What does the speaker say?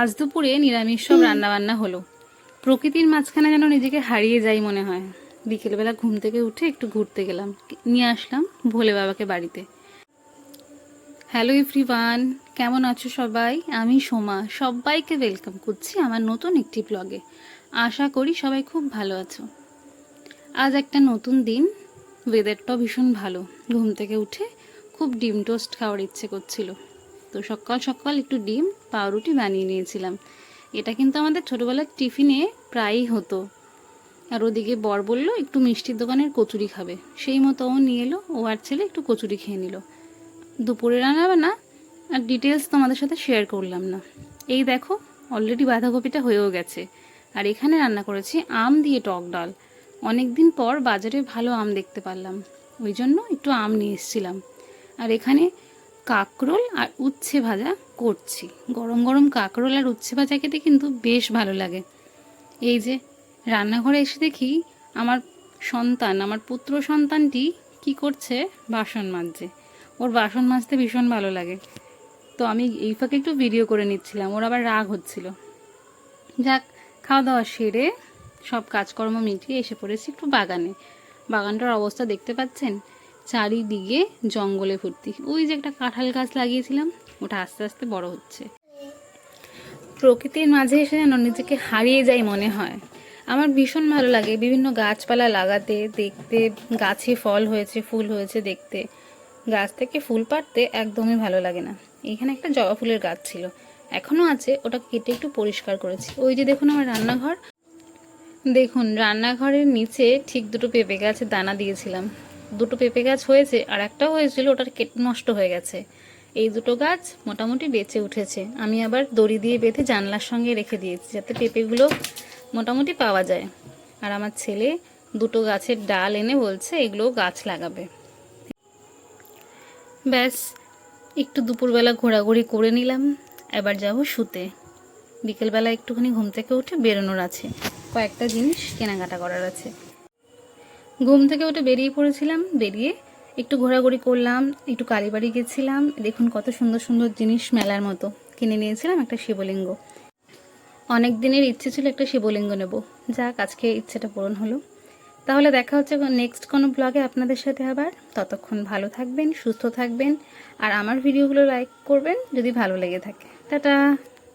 আজ দুপুরে নিরামিষ সব রান্নাবান্না হলো। প্রকৃতির মাঝখানে যেন নিজেকে হারিয়ে যাই মনে হয়। বিকেলবেলা ঘুম থেকে উঠে একটু ঘুরতে গেলাম। নিয়ে আসলাম ভোলে বাবাকে বাড়িতে। হ্যালো এভরিওয়ান কেমন আছো সবাই? আমি সোমা। সবাইকে ওয়েলকাম করছি আমার নতুন একটি ব্লগে। আশা করি সবাই খুব ভালো আছো। আজ একটা নতুন দিন। ওয়েদারটাও ভীষণ ভালো। ঘুম থেকে উঠে খুব ডিম টোস্ট খাওয়ার ইচ্ছে করছিল। তো সকাল সকাল একটু ডিম, পাউরুটি বানিয়ে নিয়েছিলাম। এটা কিন্তু আমাদের ছোটোবেলার টিফিনে প্রায়ই হতো। আর ওদিকে বর বলল, একটু মিষ্টির দোকানের কচুরি খাবে। সেই মতো ও নিয়ে এলো, ও আর ছেলে একটু কচুরি খেয়ে নিল। দুপুরে রান্না না আর ডিটেলস তোমাদের সাথে শেয়ার করলাম না। এই দেখো অলরেডি বাঁধাকপিটা হয়েও গেছে। আর এখানে রান্না করেছি আম দিয়ে টক ডাল। অনেক দিন পর বাজারে ভালো আম দেখতে পারলাম। ওই জন্য একটু আম নিয়ে এসেছিলাম। আর এখানে কাকরোল আর উচ্ছে ভাজা করছি। গরম গরম কাকরোল আর উচ্ছে ভাজা খেতে কিন্তু বেশ ভালো লাগে। এই যে, রান্নাঘরে এসে দেখি আমার সন্তান, আমার পুত্র সন্তানটি কি করছে? বাসন মাজছে। ওর বাসন মাজতে ভীষণ ভালো লাগে। তো আমি এই ফাঁকে একটু ভিডিও করে নিচ্ছিলাম। ওর আবার রাগ হচ্ছিল। যাক খাওয়া দাওয়া সেরে সব কাজকর্ম মিটিয়ে এসে পড়েছি একটু বাগানে। বাগানটার অবস্থা দেখতে পাচ্ছেন? চারিদিকে জঙ্গলে ভর্তি। ওই যে একটা কাঁঠাল গাছ লাগিয়েছিলাম, ওটা আস্তে আস্তে বড় হচ্ছে। প্রকৃতির মাঝে এসে যেন নিজেকে হারিয়ে যাই মনে হয়। আমার ভীষণ ভালো লাগে বিভিন্ন গাছপালা লাগাতে, দেখতে, গাছে ফল হয়েছে, ফুল হয়েছে দেখতে। গাছ থেকে ফুল পাড়তে একদমই ভালো লাগে না। এখানে একটা জবা ফুলের গাছ ছিল, এখনও আছে, ওটা কেটে একটু পরিষ্কার করেছি। ওই যে দেখুন আমার রান্নাঘর। দেখুন, রান্নাঘরের নিচে ঠিক দুটো পেঁপে গাছের দানা দিয়েছিলাম। দুটো পেঁপে গাছ হয়েছে আর একটাও হয়েছিল ওটার কেট নষ্ট হয়ে গেছে। এই দুটো গাছ মোটামুটি বেঁচে উঠেছে। আমি আবার দড়ি দিয়ে বেঁধে জানলার সঙ্গে রেখে দিয়েছি যাতে পেঁপেগুলো মোটামুটি পাওয়া যায়। আর আমার ছেলে দুটো গাছের ডাল এনে বলছে এগুলো গাছ লাগাবে। ব্যাস, একটু দুপুরবেলা ঘোরাঘুরি করে নিলাম। এবার যাব শুতে। বিকেলবেলা একটুখানি ঘুম থেকে উঠে বেরোনোর আছে। কয়েকটা জিনিস কেনাকাটা করার আছে। ঘুম থেকে উঠে বেরিয়ে পড়েছিলাম, বেরিয়ে একটু ঘোরাঘুরি করলাম, একটু কালীবাড়ি গেছিলাম। দেখুন কত সুন্দর সুন্দর জিনিস মেলার মতো। কিনে নিয়েছিলাম একটা শিবলিঙ্গ। অনেক দিনের ইচ্ছে ছিল একটা শিবলিঙ্গ নেব। যাক, আজকে ইচ্ছেটা পূরণ হলো। তাহলে দেখা হচ্ছে নেক্সট কোনো ব্লগে আপনাদের সাথে আবার। ততক্ষণ ভালো থাকবেন, সুস্থ থাকবেন, আর আমার ভিডিওগুলো লাইক করবেন যদি ভালো লেগে থাকে। টাটা!